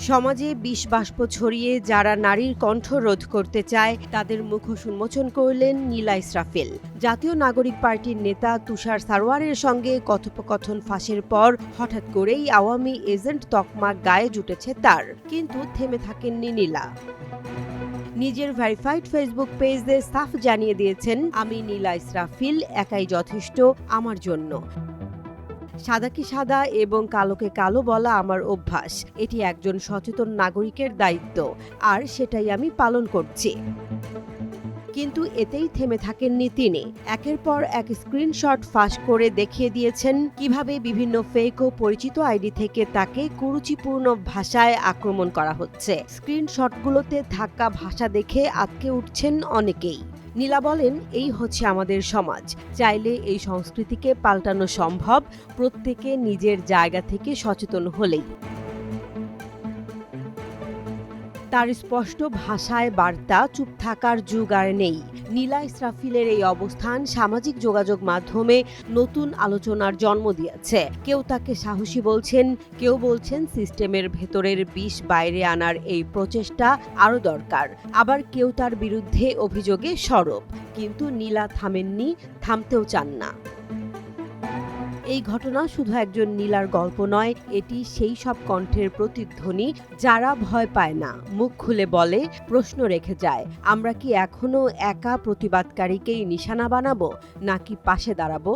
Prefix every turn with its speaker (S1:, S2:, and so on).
S1: সমাজে বিষ বাষ্প ছড়িয়ে যারা নারীর কণ্ঠ রোধ করতে চায়, তাদের মুখোশ উন্মোচন করলেন নীলা ইসরাফিল। জাতীয় নাগরিক পার্টির নেতা তুষার সারোয়ারের সঙ্গে কথোপকথন ফাঁসের পর হঠাৎ করেই আওয়ামী এজেন্ট তকমা গায়ে জুটেছে তার, কিন্তু থেমে থাকেননি নীলা। নিজের ভেরিফাইড ফেসবুক পেজে সাফ জানিয়ে দিয়েছেন, আমি নীলা ইসরাফিল, একাই যথেষ্ট, আমার জন্য। সাদাকে সাদা এবং কালোকে কালো বলা আমার অভ্যাস। এটি একজন সচেতন নাগরিকের দায়িত্ব, আর সেটাই আমি পালন করছি। কিন্তু এতেই থেমে থাকেননি তিনি। একের পর এক স্ক্রিনশট ফাঁস করে দেখিয়ে দিয়েছেন কীভাবে বিভিন্ন ফেক ও পরিচিত আইডি থেকে তাকে কুরুচিপূর্ণ ভাষায় আক্রমণ করা হচ্ছে। স্ক্রিনশটগুলোতে থাকা ভাষা দেখে আটকে উঠছেন অনেকেই। নীলা বলেন, এই হচ্ছে আমাদের সমাজ। চাইলে এই সংস্কৃতিকে পাল্টানো সম্ভব। প্রত্যেকে নিজের জায়গা থেকে সচেতন হলেই। তার স্পষ্ট ভাষায় বার্তা চুপ থাকার যুগ আর নেই। নীলা ইসরাফিলের এই অবস্থান সামাজিক যোগাযোগ মাধ্যমে নতুন আলোচনার জন্ম দিয়েছে। কেউ তাকে সাহসী বলছেন, কেউ বলছেন সিস্টেমের ভেতরের বিষ বাইরে আনার এই প্রচেষ্টা আরও দরকার। আবার কেউ তার বিরুদ্ধে অভিযোগে সরব। কিন্তু নীলা থামেননি, থামতেও চান না। এই ঘটনা শুধু একজন নীলার গল্প নয়, এটি সেই সব কণ্ঠের প্রতিধ্বনি যারা ভয় পায় না। মুখ খুলে বলে, প্রশ্ন রেখে যায়, আমরা কি এখনও একা প্রতিবাদকারীকেই নিশানা বানাবো, নাকি পাশে দাঁড়াবো?